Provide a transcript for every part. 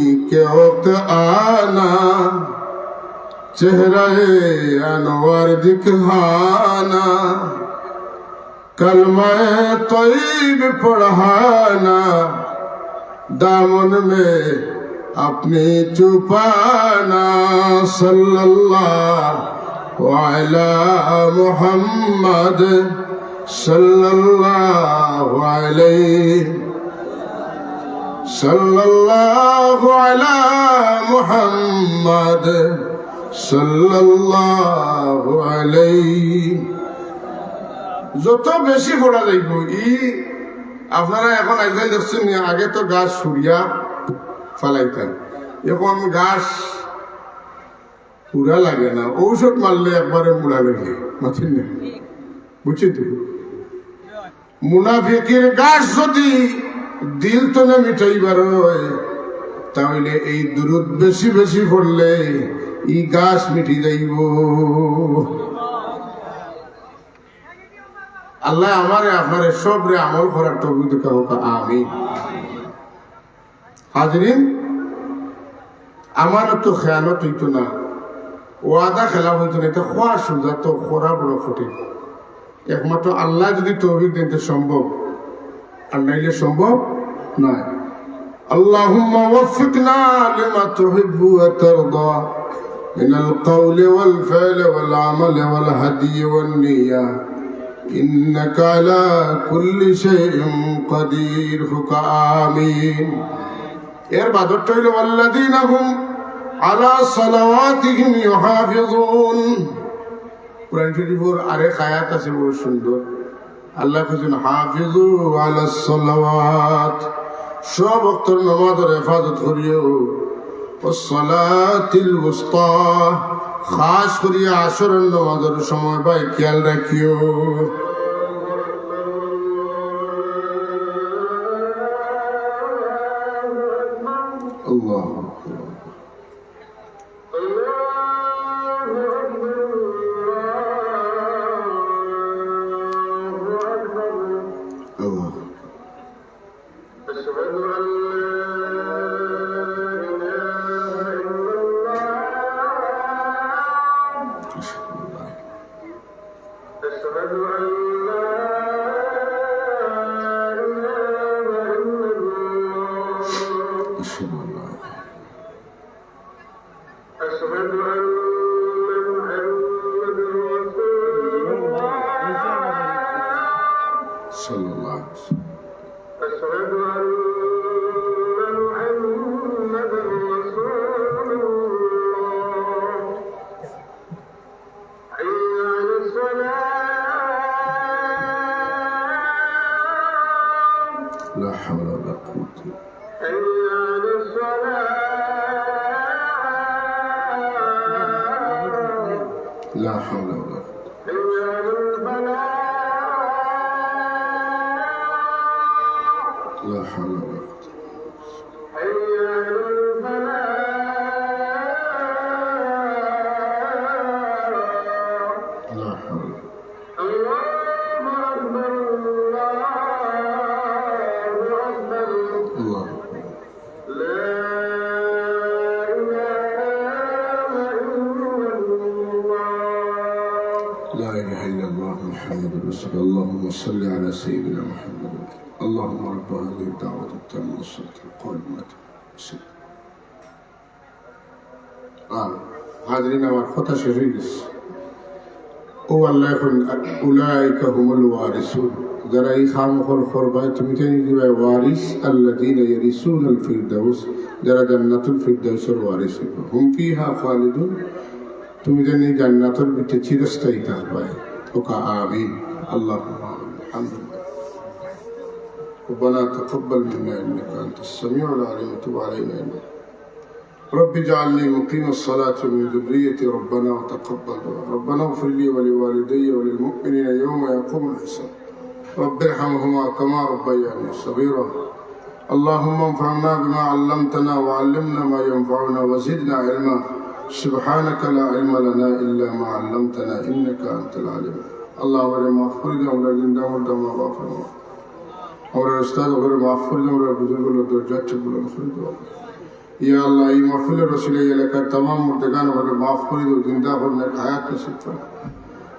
के वक्त आना, चेहरे अनवर दिखाना। कलमाए तैब पढ़ाना, दामन में अपने छुपाना। सल्लल्लाहु अलैहि मुहम्मद, सल्लल्लाहु अलैहि صلى الله على محمد صلى যত বেশি পড়া যাইব, ই আপনারা এখন একদিন দেখছেন আগে তো গাছ সুরিয়া ফালাইতেন, এখন গাছ পুরা লাগে না। ঔষধ মারলে একবারে মুড়া লাগে মাথিন বুঝছি তো? মুনাফিকের গাছ যদি দিল তো না মিটাইবার তাহলে এই দূরত বেশি বেশি পড়লে ই গাছ মিটি যাইব। আল্লাহ আমারে, আপনারে সবরে আমল করার দেখা আমি হাজরিন, আমারও তো খেয়ালত হইতো না। ওয়াদা খেলা হইতো না, এটা খোয়া সোজা তো খোরা বড় কঠিন। একমাত্র আল্লাহ যদি তৌফিক দিতে সম্ভব, আর নাইলে সম্ভব নয় اللهم وفقنا لما تحب وترضى من القول والفعل والعمل والهدي والنية إنك على كل شيء قدير فك آمين এর বাদরটা হইল والذين هم على صلواتهم يحافظون কোরআন শরীফের আরেক আয়াত আছে বড় সুন্দর আল্লাহ খুঁজুন হাফিজু আলা সালাওয়াত সব অক্তর নামাজের হেফাজত করিও। সলাতিল উস্তা খাস করিয়া আসরের নামাজের সময় ভাই খেয়াল রাখিও। أشهد أن لا أشهد أن الله. صلى الله عليه وسلم. أشهد أن محمدا رسول الله. حي على الصلاة لا حول ولا قوة إلا الصلاة لا حول ولا قوة حي على الفلاح لا حول لا إله إلا الله محمد رسول الله اللهم صل على سيدنا محمد اللهم رب هذه الدعوة التامة والصلاة القائمة بسم آه حاضرين আমার কথা শেষ হয়ে গেছে ও আল্লাহ এখন উলাইকা হুমুল ওয়ারিসুন যারা এই খাম খর করবায় তুমি জানি দিবাই ওয়ারিস আল্লাযীনা ইয়ারিসুনাল ফিরদাউস যারা জান্নাতুল ফিরদাউসের ওয়ারিস হইবে হুম ফিহা খালিদুন তুমি জানি জান্নাতের ভিতরে চিরস্থায়ী থাকবাই ওকা আমিন আল্লাহ আলহামদুলিল্লাহ ربنا تقبل منا انك انت السميع العليم وتب علينا انك رب اجعلني مقيم الصلاة من ذريتي ربنا وتقبل دعاء. ربنا اغفر لي ولوالدي وللمؤمنين يوم يقوم الحساب رب ارحمهما كما ربياني صغيرا اللهم انفعنا بما علمتنا وعلمنا ما ينفعنا وزدنا علما سبحانك لا علم لنا الا ما علمتنا انك انت العليم اللهم اغفر لي ولا زندا ولا ما غفر আমরা উস্তাদ ওখানে মাফ করে দেবো আমরা বুঝে গেলো দরজার ঠিক বলে করে দেবো ইয়া আল্লাহ এই মহফিলের রসিলে এই এলাকার তমাম মুর্দেগান হলে মাফ করে দেও জিন্দা হলেন হায়াত নসিব করো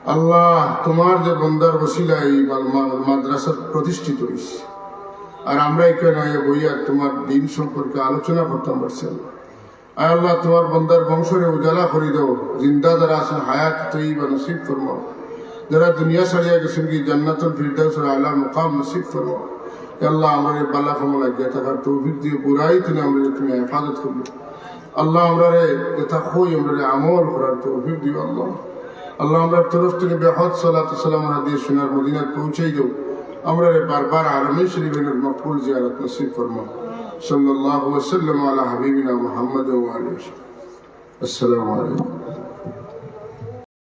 আল্লাহ তোমার যে বন্দার বসিলা এই মা- মা- মাদ্রাসা প্রতিষ্ঠিত হয়েছে আর আমরা এখানে আইয়া বইয়া তোমার দিন সম্পর্কে আলোচনা করতাম পারছি আল্লাহ আয় আল্লাহ, তোমার বন্দার বংশরে উজালা করে দাও। জিন্দা যারা আছেন, হায়াত তৈ বা নসিব ফরমাও যারা দুনিয়া ছাড়িয়া গেছেন কি, জান্নাতুল ফিরদাউসের আলা মুকাম নসিব ফরমাও এ আল্লাহ, আমরা বালা ফমল লাগিয়া থাকার তৌফিক দিয়ে বুড়াই তুমি আমরা তুমি হেফাজত করবে। আল্লাহ আমরা রে এটা হই আমরা রে আমল করার তৌফিক দিও আল্লাহ। আল্লাহ আমরা তরফ থেকে বেহদ সালাত সালাম হাদিয়ে সোনার মদিনায় পৌঁছাই দেও। আমরা রে বারবার আরমে শরীফের মকবুল জিয়ারত নসিব ফরমাও صلى الله وسلم على حبيبنا محمد وعلى اله وسلم السلام عليكم.